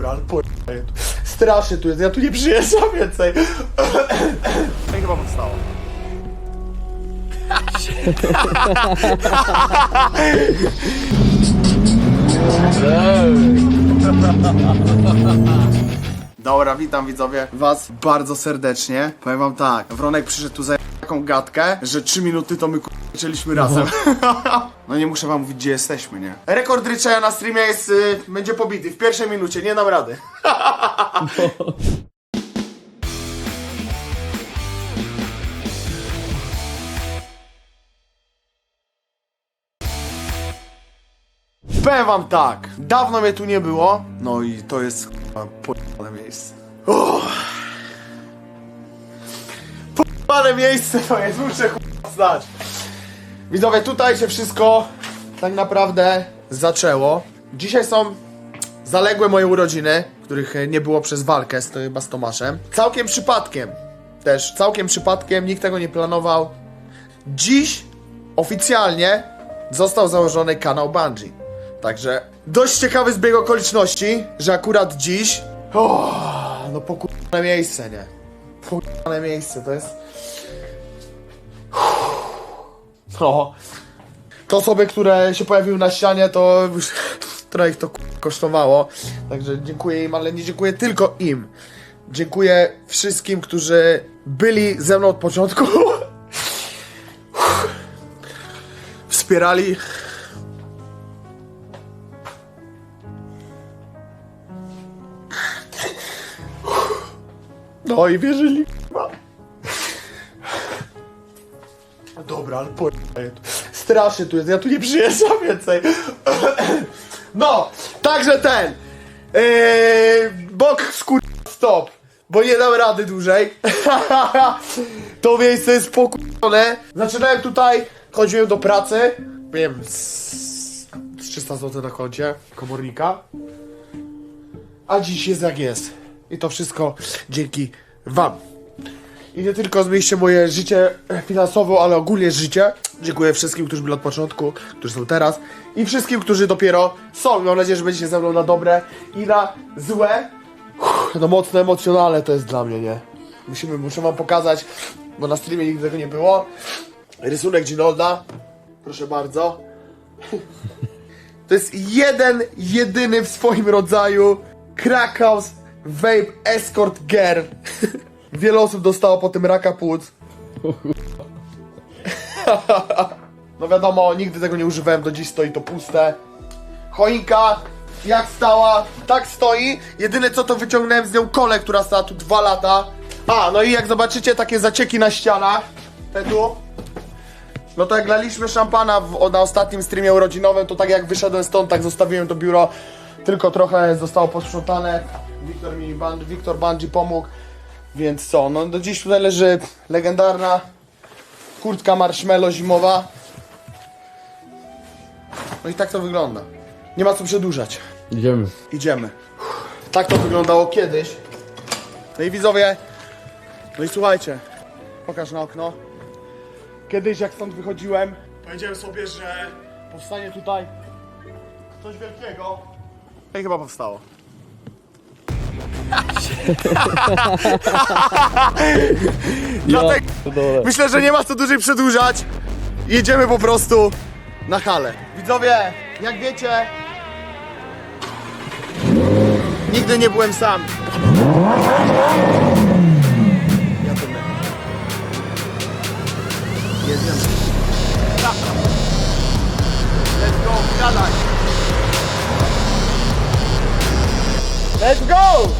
Dobra, ale po... Strasznie tu jest, ja tu nie przyjeżdżam więcej. I chyba powstało. Dobra, witam widzowie was bardzo serdecznie. Powiem wam tak, Wronek przyszedł tu za taką gadkę, że 3 minuty to my zaczęliśmy razem. No nie muszę wam mówić gdzie jesteśmy, nie? Rekord Ryczaja na streamie jest, y, będzie pobity w pierwszej minucie, nie dam rady. Powiem wam tak, dawno mnie tu nie było, no i to jest k***a, miejsce. Uff. Pojebane miejsce to jest, muszę k***a znać. Widzowie, tutaj się wszystko tak naprawdę zaczęło. Dzisiaj są zaległe moje urodziny, których nie było przez walkę z, chyba z Tomaszem. Całkiem przypadkiem, też całkiem przypadkiem, nikt tego nie planował. Dziś oficjalnie został założony kanał Bungie. Także dość ciekawy zbieg okoliczności, że akurat dziś. O, no pokurwane miejsce, nie? Pokurwane miejsce, to jest. No. Te osoby, które się pojawiły na ścianie, to już trochę ich to kosztowało. Także dziękuję im, ale nie dziękuję tylko im. Dziękuję wszystkim, którzy byli ze mną od początku. Wspierali No i wierzyli. Dobra, ale po... Strasznie tu jest, ja tu nie przyjeżdżam więcej. No, także ten. Yy, bok skur... stop. Bo nie dam rady dłużej. to miejsce jest pokurzone. Zaczynałem tutaj, chodziłem do pracy. Wiem, z, z 300 zł na koncie komornika. A dziś jest jak jest. I to wszystko dzięki Wam. I nie tylko zmieście moje życie finansowe, ale ogólnie życie. Dziękuję wszystkim, którzy byli od początku, którzy są teraz i wszystkim, którzy dopiero są. Mam nadzieję, że będziecie ze mną na dobre i na złe. Uff, No mocno emocjonalne to jest dla mnie, nie? Musimy, muszę wam pokazać, bo na streamie nigdy tego nie było. Rysunek Ginolda. Proszę bardzo. To jest jeden, jedyny w swoim rodzaju Krakau's Vape Escort Girl. Wiele osób dostało po tym raka płuc. No wiadomo, nigdy tego nie używałem, do dziś stoi to puste. Choinka, jak stała, tak stoi. Jedyne co to wyciągnąłem z nią kolę, która stała tu dwa lata. A, no i jak zobaczycie takie zacieki na ścianach, te tu, no to jak laliśmy szampana w, na ostatnim streamie urodzinowym, to tak jak wyszedłem stąd, tak zostawiłem to biuro. Tylko trochę zostało posprzątane. Wiktor mi Wiktor Bandzi pomógł. Więc co, no do dziś tutaj leży legendarna kurtka marshmallow zimowa. No i tak to wygląda. Nie ma co przedłużać. Idziemy. Idziemy. Tak to wyglądało kiedyś. No i widzowie, no i słuchajcie, pokaż na okno. Kiedyś jak stąd wychodziłem, powiedziałem sobie, że powstanie tutaj coś wielkiego. No i chyba powstało. Dlatego Dole. myślę, że nie ma co dłużej przedłużać. Jedziemy po prostu na halę. Widzowie, jak wiecie, Nigdy nie byłem sam. Jadę. Jedziemy. Let's go. Let's go!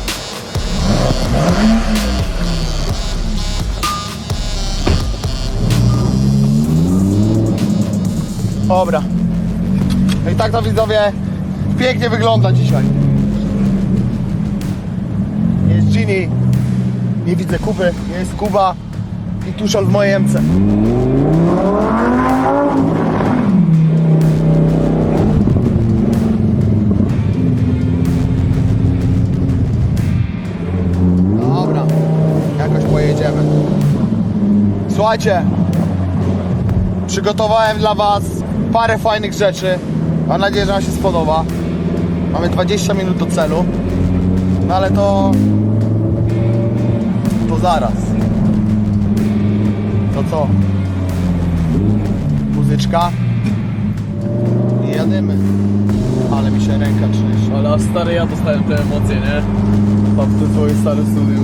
Dobra. No i tak to widzowie pięknie wygląda dzisiaj. Jest Gini, nie widzę Kuby, jest Kuba i Tuszol w mojej MC. Słuchajcie, przygotowałem dla Was parę fajnych rzeczy. Mam nadzieję, że Wam się spodoba. Mamy 20 minut do celu. No ale to... To zaraz. To co? Muzyczka? I jadymy. Ale mi się ręka trzęsie. Ale aż stary ja dostałem te emocje, nie? Tam w tym twoim starym studiu.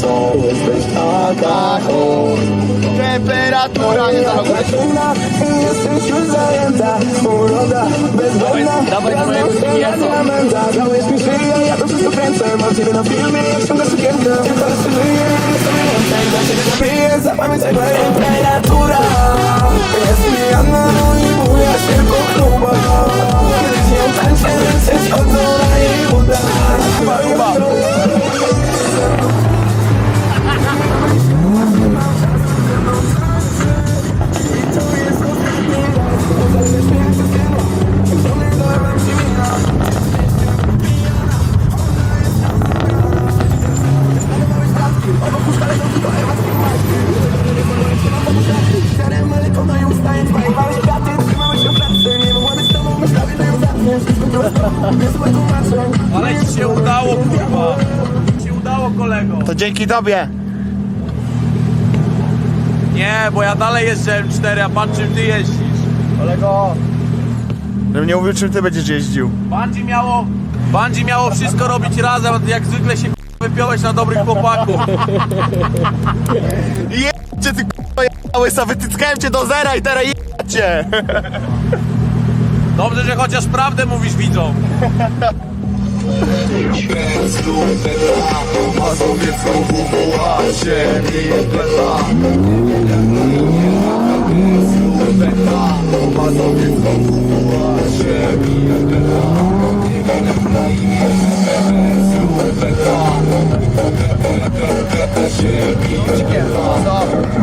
Chcą Jesteś taka hot Temperatura nie zaloguje się. Jesteś już zajęta, uroda bezbędna Dawaj klienta. diamenta Dałeś mi szyję, ja to wszystko kręcę. Mam ciebie na filmie, jak ściągasz sukienkę Tylko żyję, dla ciebie zapiję Zapamiętaj temperatura. Jest pijana i buja się po klubach. Kiedy z nią tańczę, ręce schodzą na jej udach Ale ci się udało, kurwa. Ci się udało, kolego. To dzięki tobie. Nie, bo ja dalej jeżdżę M4, a pan czym ty jeździsz? Kolego. Żebym nie mówił, czym ty będziesz jeździł. Bandzi miało, Bandzi miało wszystko robić razem, a ty jak zwykle się wypiąłeś na dobrych chłopaków. Jedźcie ty k***a łysa, wytyckałem cię do zera i teraz jedźcie. Dobrze, że chociaż prawdę mówisz widzom. Mazowiecką WWA, ziemi beta. Mazowiecką WWA, ziemi Shit, you get lost off.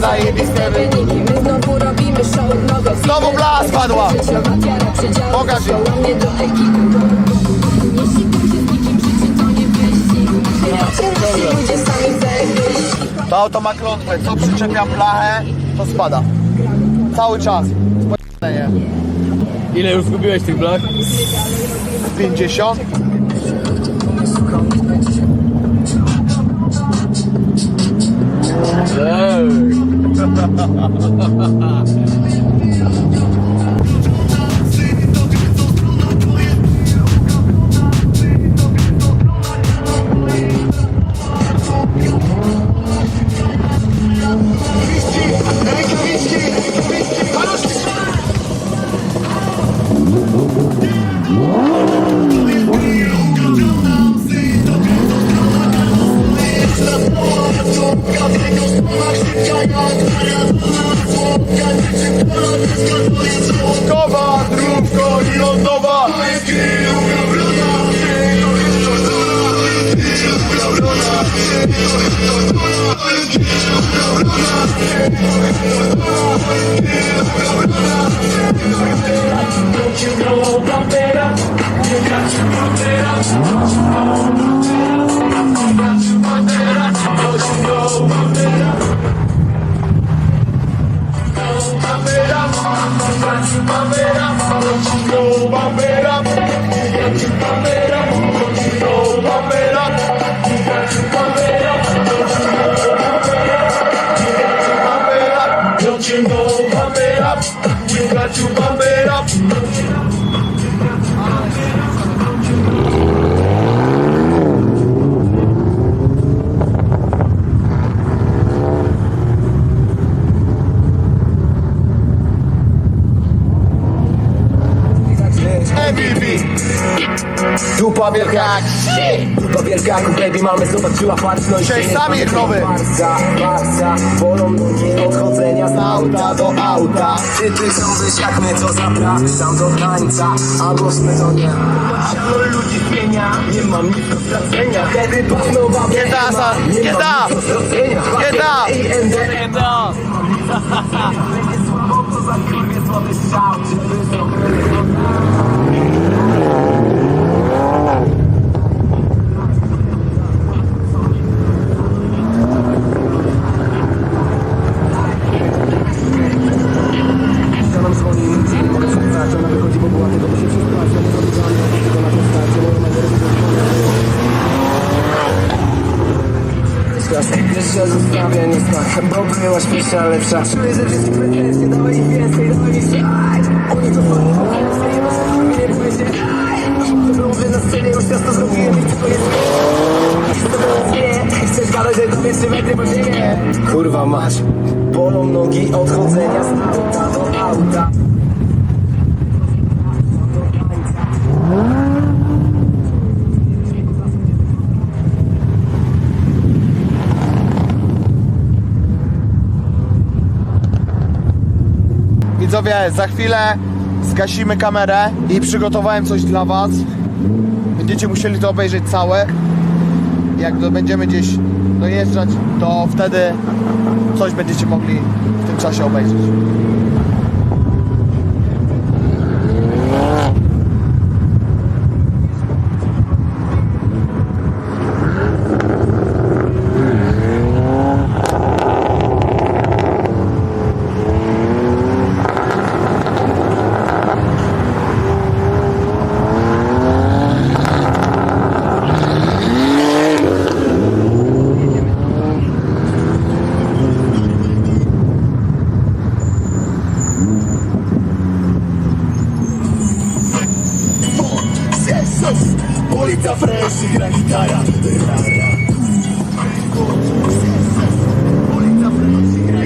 Mam zajebiste wyniki My znowu robimy show, Stop! Znowu bla spadła! Pokaż jej. To auto ma klątwę, co przyczepiam blachę, to spada. Cały czas. Nie? Ile już zgubiłeś tych blach? 50. 哈哈哈哈哈哈。Baby mamy zobaczyła patrzność Dzisiaj Samir nowy. Marca, marca Bolą nogi odchodzenia z auta do auta. Czy ty sądzisz jak my to zapraszam do tańca? Albo nie Siano ludzi zmienia Nie mam nic do stracenia. Kiedy pachnowa Nie da, za- nie da. Nie da. Nie da! Słabo to za kurwie słaby strzał. Żeby zrobić Salif Sassoon. Widzowie, za chwilę zgasimy kamerę i przygotowałem coś dla was. Będziecie musieli to obejrzeć całe. Jak będziemy gdzieś dojeżdżać, to wtedy coś będziecie mogli w tym czasie obejrzeć. Ulica Fresh i gra gitara.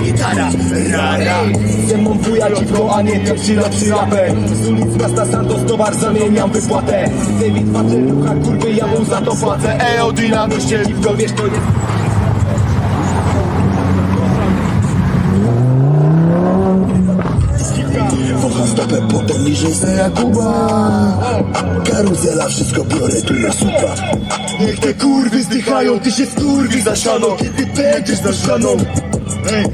Gitara. Rara Ze mną wuja cicho, a nie pierwszy lepszy raper Z ulic miasta Santos towar zamieniam wypłatę. David Patelucha, kurwy ja mu za to płacę. Eo, dynamo, ścieliwko, wiesz to jest Wącham stopę potem niżej za Jakuba Karuzela, wszystko biorę, tu na supa Niech te kurwy zdychają, ty się skurwi za siano Kiedy będziesz za ścianą. Ej,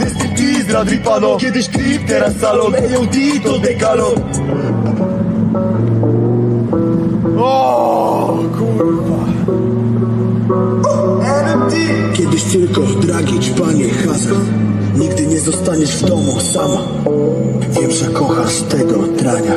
Rest in peace, Radripano Kiedyś klip, teraz salon. AOD to dekalon. O kurwa. Kiedyś tylko dragić, panie, hasło Nigdy nie zostaniesz w domu sama. Wiem, że kochasz tego trania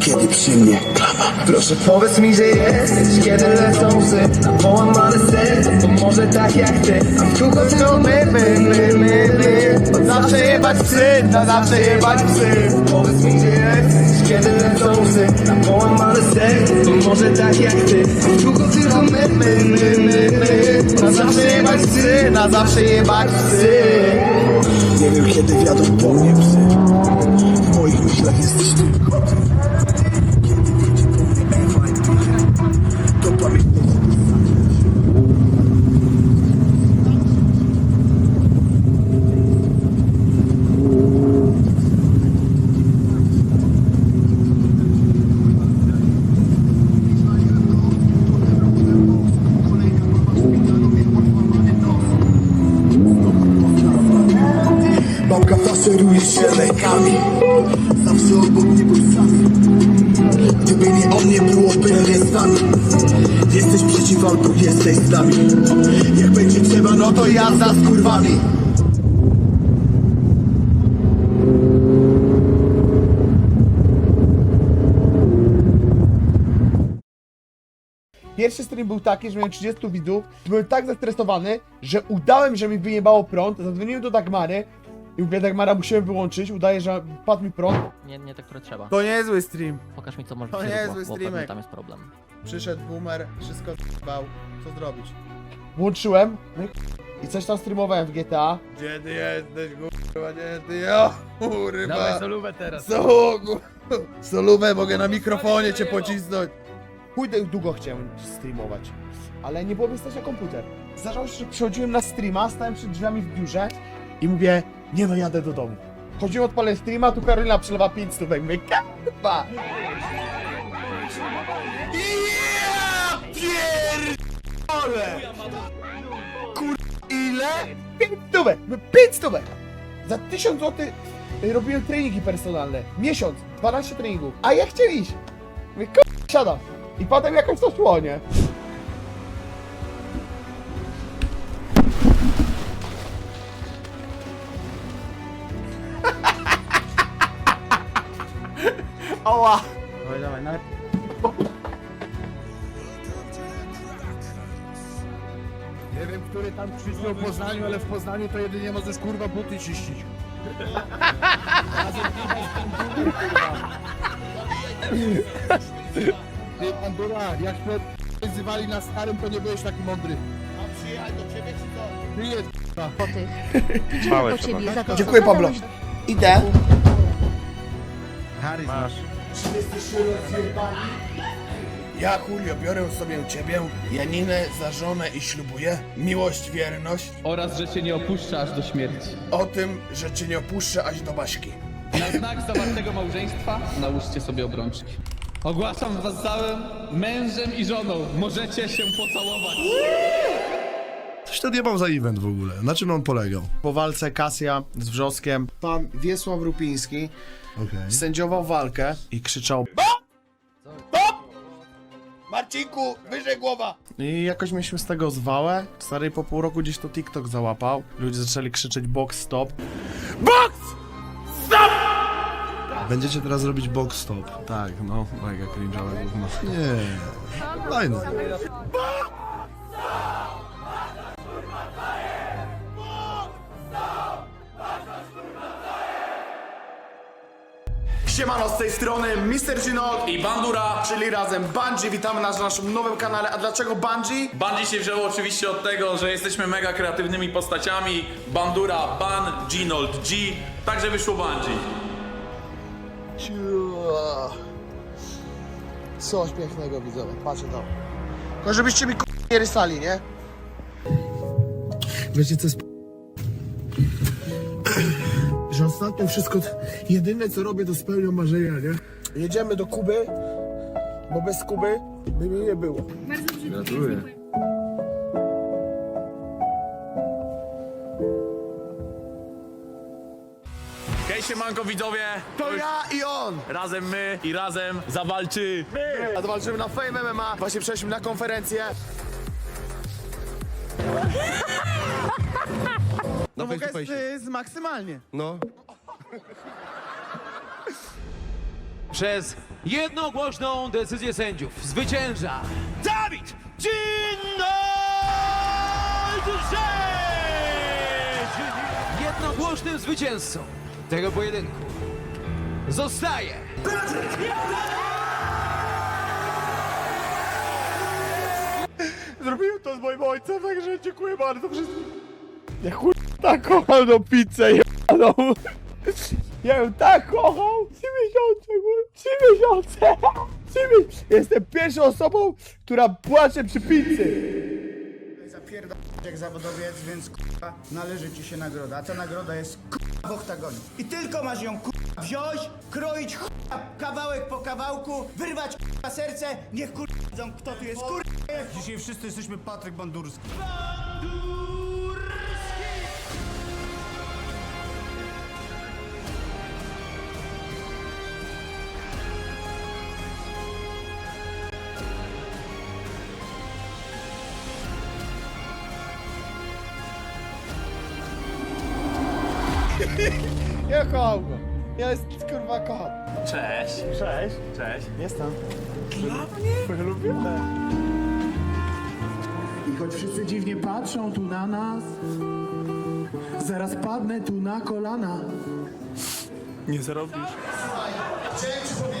Kiedy przy mnie klama. Proszę powiedz mi, że jesteś, kiedy lecą łzy. Na połamane serce, to może tak jak ty. A kółko tylko my, my, my, my, my. Od zawsze jebać psy, na zawsze jebać psy. Powiedz mi, że jesteś, kiedy lecą łzy. Na połamane serce, to może tak jak ty. A kółko tylko my, my, my, my, my. Na zawsze jebać psy, na zawsze jebać psy. Nie wiem, kiedy wiadą po mnie psy W moich myślach jesteś tylko ty Faszeruje się lękami Zawsze obok mnie był sam. Gdyby nie byłoby mnie z nami Jesteś przeciw albo jesteś z nami. Jak będzie trzeba, no to jazda z kurwami Pierwszy stream był taki, że miałem 30 widzów. Byłem tak zestresowany, że udałem, że mi wyjebało prąd. Zadzwoniłem do Dagmary i mówię, Dagmara, musimy wyłączyć. Udaje, że padł mi prąd. Nie, nie te, które trzeba. To nie jest zły stream. Pokaż mi co może To być nie jest bo zły pewnie streamek. tam jest problem. Przyszedł boomer, wszystko bał. Co zrobić? Włączyłem no i, i coś tam streamowałem w GTA. Gdzie ty jesteś, kurwa, gdzie ty, kurwa. Dawaj solówę teraz. So, solówę, mogę na mikrofonie cię pocisnąć. Chuj długo chciałem streamować, ale nie było mi stać na komputer. Zdarzało się, że przychodziłem na streama, stałem przed drzwiami w biurze i mówię, nie no, jadę do domu. Chodziłem, odpalę streama, tu Karolina przelewa 5 stówek, mówię, kurwa. Ja pierdolę! Kur... ile? 5 stówek! 5 stówek! Za 1000 zł robiłem treningi personalne. Miesiąc, 12 treningów. A ja chciałem iść. Mówię, kur... siadam. I potem jakoś to szło, nie? Ała! Dawaj, dawaj, na... Nie wiem, który tam krzyczał o Poznaniu, ale w Poznaniu to jedynie możesz kurwa buty czyścić. Ty Pandora, jak się wyzywali na starym, to nie byłeś taki mądry. Mam przyjechać do ciebie, czy co? Ty jest po tych. Idziemy po ciebie za to. Dziękuję, Pablo. zadałeś Idę. Harry. Masz. Ja, Julio, biorę sobie ciebie, Janinę za żonę i ślubuję miłość, wierność oraz że cię nie opuszcza aż do śmierci. o tym, że cię nie opuszczę aż do Baśki. Na znak zawartego małżeństwa nałóżcie sobie obrączki. Ogłaszam was całym mężem i żoną. Możecie się pocałować. Coś to nie mam za event w ogóle. Na czym on polegał? Po walce Kasia z Wrzoskiem, pan Wiesław Rupiński Okej. sędziował walkę i krzyczał Marcinku, wyżej głowa! I jakoś mieliśmy z tego zwałę. Stary po pół roku gdzieś to TikTok załapał. Ludzie zaczęli krzyczeć box stop. Będziecie teraz robić box stop. Tak, no, mega cringe'owe gówno. Nie. Fajne. Siemano, z tej strony Mr. Gino I Bandura. czyli razem Bungie. Witamy nas na naszym nowym kanale. A dlaczego Bungie? Bandzi się wzięło oczywiście od tego, że jesteśmy mega kreatywnymi postaciami. Bandura, Ban, Ginold, G. Także wyszło Bandzi. Coś pięknego widzowie, patrzę to. Tylko żebyście mi k- nie rysali, nie? Wiecie co jest... Że ostatnio wszystko... Jedyne co robię to spełniam marzenia, nie? Jedziemy do Kuby, bo bez Kuby by mi nie było. Hej, siemanko widzowie! To ja i on! Razem my i razem zawalczy my! A zobaczymy na Fame MMA. Właśnie przeszliśmy na konferencję. No mogę z, z maksymalnie. No. Przez jednogłośną decyzję sędziów zwycięża Dawid Ginald Jednogłośnym zwycięzcą tego pojedynku zostaje Zrobiłem to z moim ojcem, także dziękuję bardzo wszystkim. Ja chuj tak kocham tą pizzę jebaną. Ja ją tak kocham. Trzy miesiące. Trzy miesiące. Trzy miesiące. Jestem pierwszą osobą, która płacze przy pizzy. Zapierdam jak zawodowiec, więc k***a, należy ci się nagroda. A ta nagroda jest k***a w oktagonie. I tylko masz ją k***a wziąć, kroić k***a kawałek po kawałku, wyrwać k***a serce, niech k***a wiedzą kto tu jest k***a. Dzisiaj wszyscy jesteśmy Patryk Bandurski. Ja kocham go. Ja jest kurwa kocham. Cześć! Cześć. Cześć! Jestem. Dla mnie? Twoje ulubione. I choć wszyscy dziwnie patrzą tu na nas Zaraz padnę tu na kolana Nie zarobisz. Chciałem ci powiedzieć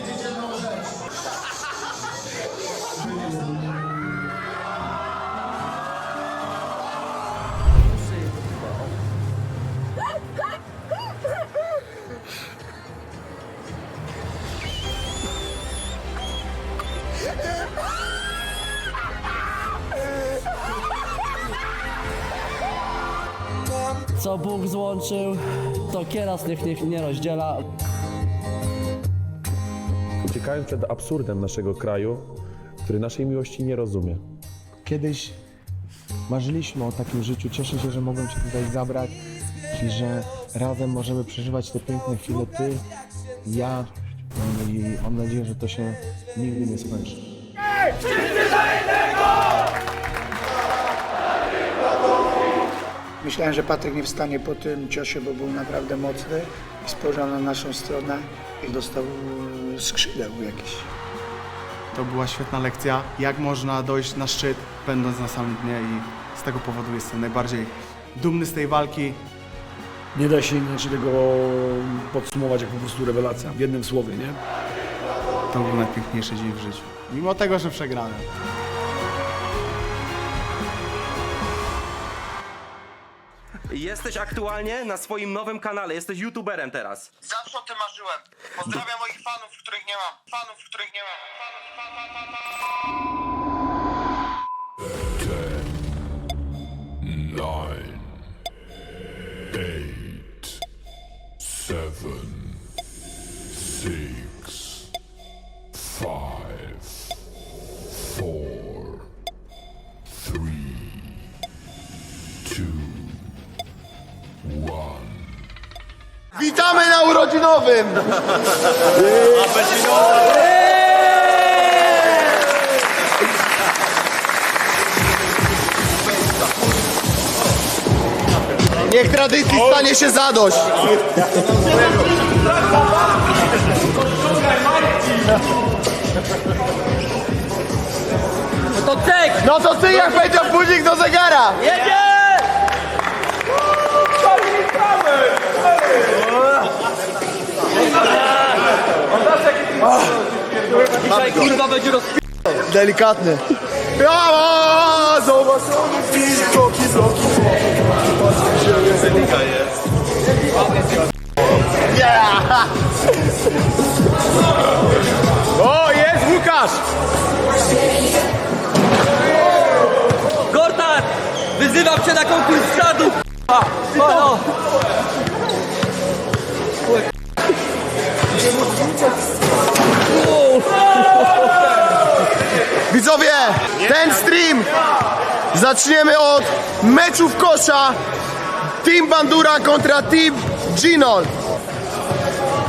Co Bóg złączył, to kieras niech, niech nie rozdziela. Uciekając przed absurdem naszego kraju, który naszej miłości nie rozumie. Kiedyś marzyliśmy o takim życiu, cieszę się, że mogłem Cię tutaj zabrać i że razem możemy przeżywać te piękne chwile Ty, ja i mam nadzieję, że to się nigdy nie skończy. Myślałem, że Patryk nie wstanie po tym ciosie, bo był naprawdę mocny i spojrzał na naszą stronę i dostał e, skrzydeł jakiś. To była świetna lekcja, jak można dojść na szczyt, będąc na samym dnie i z tego powodu jestem najbardziej dumny z tej walki. Nie da się inaczej tego podsumować jak po prostu rewelacja. W jednym słowie, nie? To był najpiękniejszy dzień w życiu. Mimo tego, że przegrałem. Jesteś aktualnie na swoim nowym kanale, jesteś youtuberem teraz. Zawsze o tym marzyłem. Pozdrawiam moich fanów, których nie mam. Fanów, których nie mam. Fanów, fan, fan, fan, fan. Urodzinowym! Niech tradycji stanie się zadość! No to ty! No to ty jak powiedział budzik do zegara! Dzisiaj kurwa będzie roz... Delikatny. Ja, zobacz, bloki, bloki, Yeah! O, jest Łukasz! Gortat! Wyzywam cię na konkurs sadu! O, Widzowie, ten stream zaczniemy od meczów kosza Team Bandura kontra Team Ginol.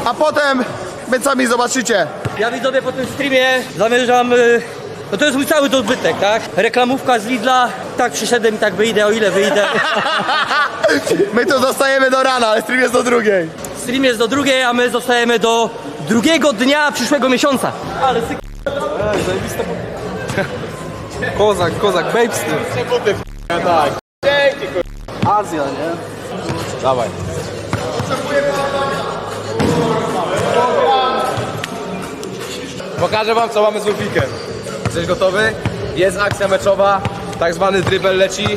a potem wy sami zobaczycie. Ja widzowie po tym streamie zamierzam... y, No to jest mój cały dobytek, tak? Reklamówka z Lidla. Tak przyszedłem i tak wyjdę, o ile wyjdę. My tu zostajemy do rana, ale stream jest do drugiej. Stream jest do drugiej, a my zostajemy do drugiego dnia przyszłego miesiąca. Ale syk... Kozak, kozak, babes ty. Azja, nie? Dawaj. Pokażę wam co mamy z Ulfikiem. Jesteś gotowy? Jest akcja meczowa, tak zwany dribble leci.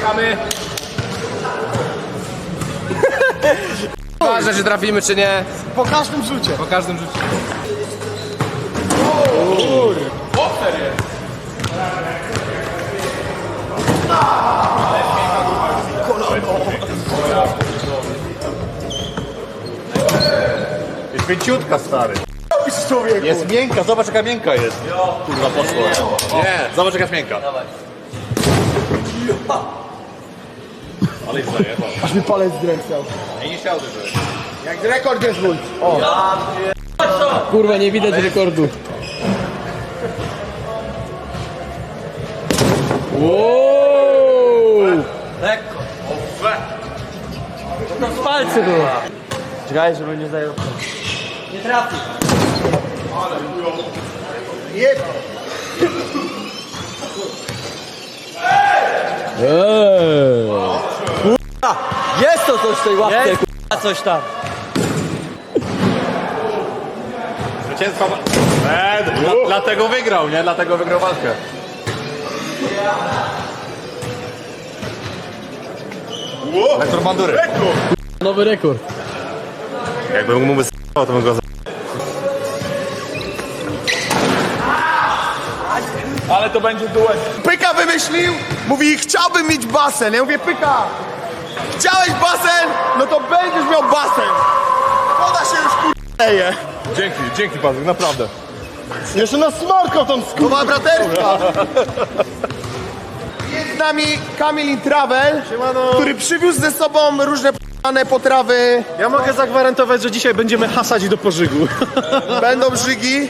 Czekamy. Ważne, czy trafimy, czy nie. Po każdym rzucie. Po każdym rzucie. Jest mięciutka, stary. Człowieku. Jest miękka, zobacz jaka miękka jest. Kurwa, poszło. Nie, zobacz jaka jest miękka. Ale ich zajebał. Aż mi palec zdrętwiał. I nie dużo. Jak rekord jest mój. O. Kurwa, nie widać rekordu. Lekko. To z palcy było. Czekaj, żeby nie zajął. Nie trafi. Jeba. Jest to coś w tej łapce, k***a, coś tam. Zwycięstwo. Eee, dla, dlatego wygrał, nie? Dlatego wygrał walkę. Lektor bandury. Nowy rekord. Jakbym mógł to bym go Ale to będzie duet. Pyka wymyślił, mówi chciałbym mieć basen. Ja mówię Pyka, chciałeś basen? No to będziesz miał basen. Woda się już kurleje. Dzięki, dzięki Patryk, naprawdę. Jeszcze nas smarkał tam skuba braterstwa. Nami Kamil Intravel, który przywiózł ze sobą różne p***ane potrawy. Ja mogę zagwarantować, że dzisiaj będziemy hasać do pożygu. Będą brzygi.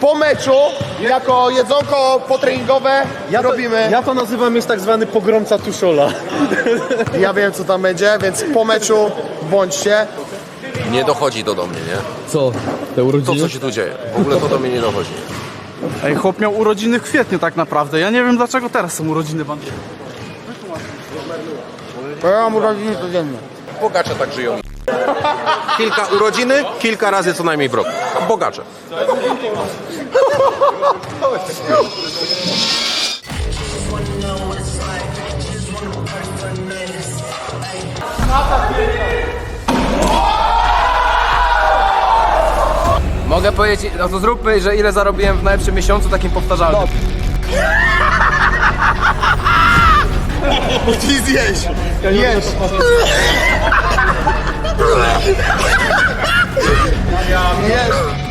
Po meczu, jako jedzonko potreningowe, robimy... Ja to nazywam jest tak zwany pogromca tuszola. Ja wiem co tam będzie, więc po meczu bądźcie. Nie dochodzi to do mnie, nie? Co? Te To urodziny? co się tu dzieje. W ogóle to do mnie nie dochodzi. Ej, chłop miał urodziny w kwietniu tak naprawdę. Ja nie wiem dlaczego teraz są urodziny bandy. Bo ja mam urodziny codziennie. Bogacze tak żyją. Kilka urodziny, kilka razy co najmniej w roku. Bogacze. Mogę powiedzieć, no to zróbmy, że ile zarobiłem w najlepszym miesiącu takim powtarzalnym. Ty zjeść. Jesz. Jesz.